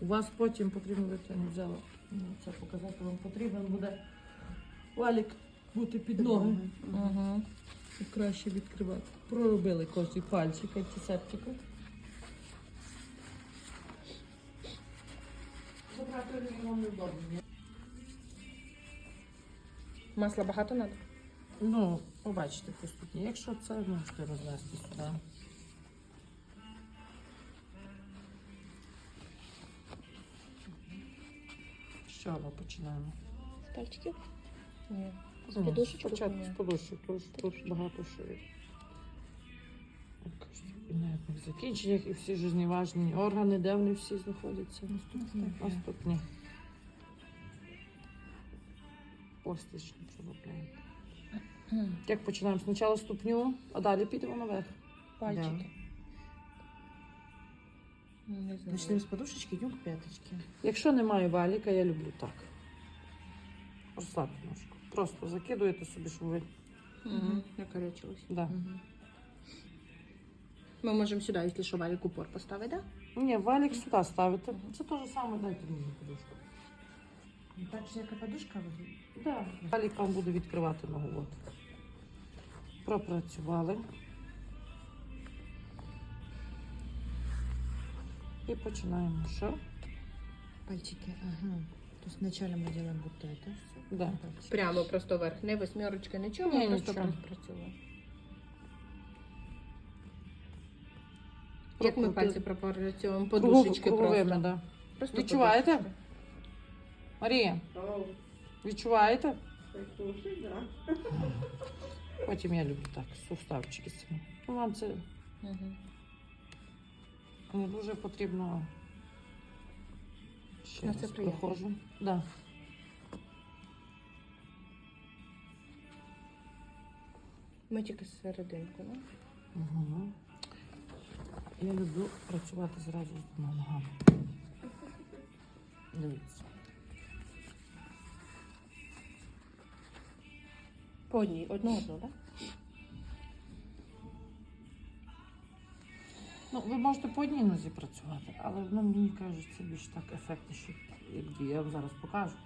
У вас потім потрібно я не взяла ну, це показати, вам потрібен буде валік бути під ноги. Ага. Щоб краще відкривати. Проробили кожний пальчик антисептику. Забрати вам неудобно. ні? Масла багато треба? Ну, побачите поступні. Якщо це, можете рознести сюди. Ми починаємо? З пальчиків? Ні. З Ні, подушечок? Спочатку з подушок, тому що тут багато що є. І на одних закінченнях і всі жизнєважні органи, де вони всі знаходяться? Наступні. Наступні. Постічні проробляємо. Як починаємо? Спочатку ступню, а далі підемо наверх. Пальчики. Ну, Не знаю. Начнем с подушечки, идем к пяточке. Якщо немає валіка, я люблю так. Розслабте ножку. Просто закидуєте собі, щоб ви. Угу. Да. Мгм. Ми можемо сюди, якщо що, валік упор поставити, так? Ні, валік сюди ставите. Це те ж саме, дайте мені подушку. Ну, Так же, как и подушка выглядит. Да. Валік вам буде відкривати ногу. От. Пропрацювали. І починаємо. Що? Пальчики, ага. То есть вначале мы делаем вот это все. Да. Прямо просто вверх, не восьмерочка, нічого, Ні, просто нічого. працюємо. Як ми пальці пропрацьовуємо? Кругов- Подушечки круговими, просто. да. просто Відчуваєте? подушечки. Марія, відчуваєте? Потім я люблю так, суставчики самі. Ну, вам це Мгм. Не дуже потрібно. Ще Ну, раз проходжу. Да. Ми тільки серединку, ну. Угу. Я люблю працювати зразу з двома ногами. Дивіться. По одній, одну одну, так? Ну, ви можете по одній нозі працювати, але ну, мені кажуть, це більш так ефектніше, як дві. Я вам зараз покажу,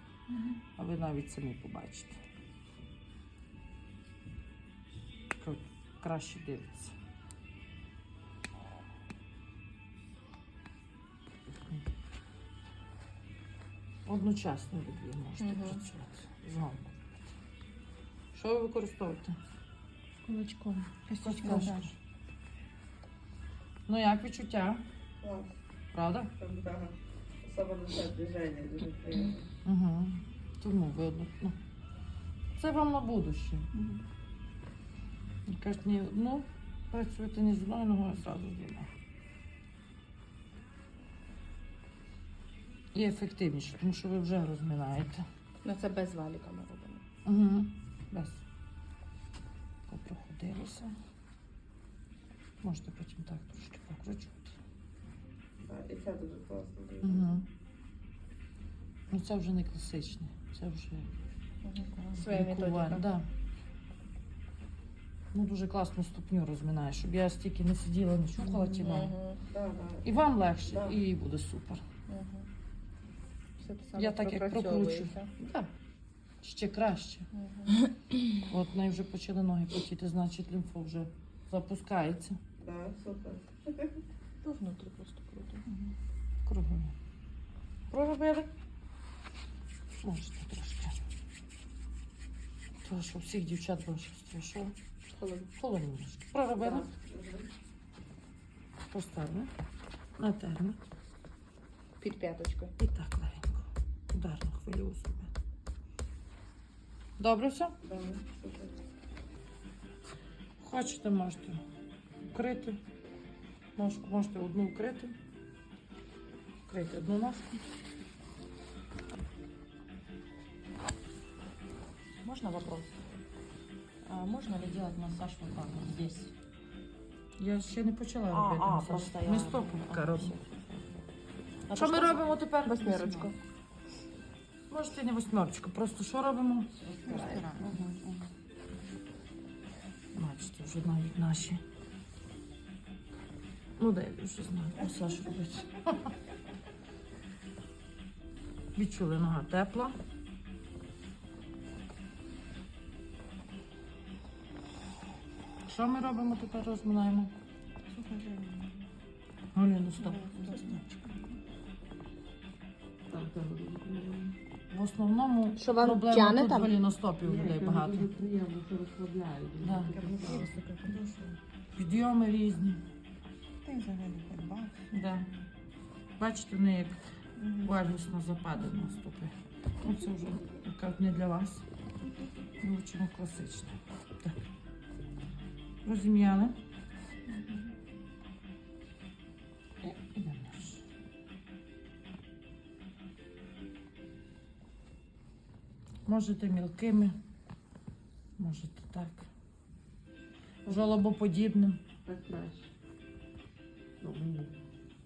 а ви навіть самі побачите. Краще дивиться. Одночасно ви дві можете Мгм. працювати. Знову. Що ви використовуєте? Кулачком. Да. Ну як відчуття? Клас, Правда? там. Особливо це движення дуже приємне. Угу. Тому видно. Ну, це вам на будуще. Мгм. Кажуть, ні одну працюєте не з одною ногою, а зразу з двома. І ефективніше, тому що ви вже розминаєте. Ну це без валіка ми робимо. Угу. Без. Попроходилося. Можете потім так трошки Так, І це дуже класно. Угу. Ну це вже не класичне, це вже Своя методика. Да. Ну, дуже класно ступню розминаєш, щоб я стільки не сиділа, не чухала ті ноги. І вам легше, Да. і їй буде супер. Мгм. Все те саме Я так як прокручу. Да. Ще краще. От в неї вже почали ноги потіти, значить лімфа вже запускається. Да, супер. Ну, внутрі просто круто. Кругом. Проробили? Можете трошки. Тому що у всіх дівчат було щось страшно. Холодно. Половиночки. Проробили? Поставили. Натерли. Під п'яточкою. І так легенько. Ударну хвилю у себе. Добре все? Да, супер. Хочете, можете вкрити. Ножку можете одну вкрити. Вкрити одну ножку. Можно вопрос? А можно ли делать массаж вот так вот здесь? Я ще не почала А, робити. а, масаж. просто Ми я... стопу Ага, робимо. всё, всё, всё. Що А ми то робимо тепер? Восьмерочку. Можете не восьмерочку, просто що робимо? Розтираємо. Мгм, мгм. Бачите, вже навіть наші. Ну, я вже знаю, масаж робити. Відчули нога тепла. Що ми робимо тепер? Розминаємо. Галіну, стоп. Дуже. В основному Що вам проблема тяне тут там? галіностопів у людей багато. Дуже приємно, що розслабляють. Да. Дуже. Підйоми різні. Та взагалі ходьба. Да. Бачите, вони як вальгусно западено стопи. Ну, це вже як не для вас. Ми вчимо класично. Так. Розім'яли. І Можете мілкими, можете так. Жолобоподібним. Так краще. Ну.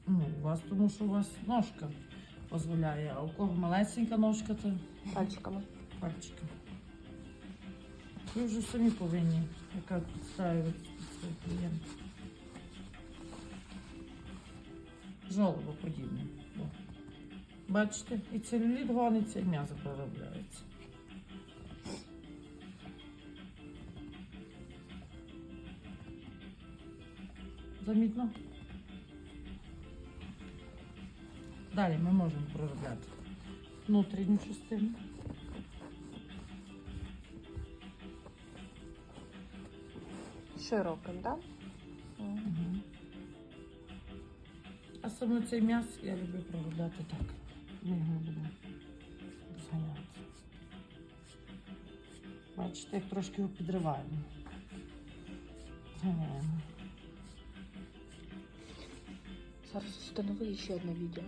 Ну, у вас тому, що у вас ножка дозволяє, а у кого малесенька ножка, то Пальчиками. пальчика. Ви вже самі повинні, яка підставити під свого клієнта. Жолобо подібне. Бачите, і целюліт гониться, і м'язо проробляється. Замітно? Далі ми можемо проробляти внутрішню частину. Широким, так? Мгм. А саме цей м'яс я люблю проробляти так. Ми його будемо зганяти. Бачите, як трошки його підриваємо. Зганяємо. Зараз встанови ще одне відео.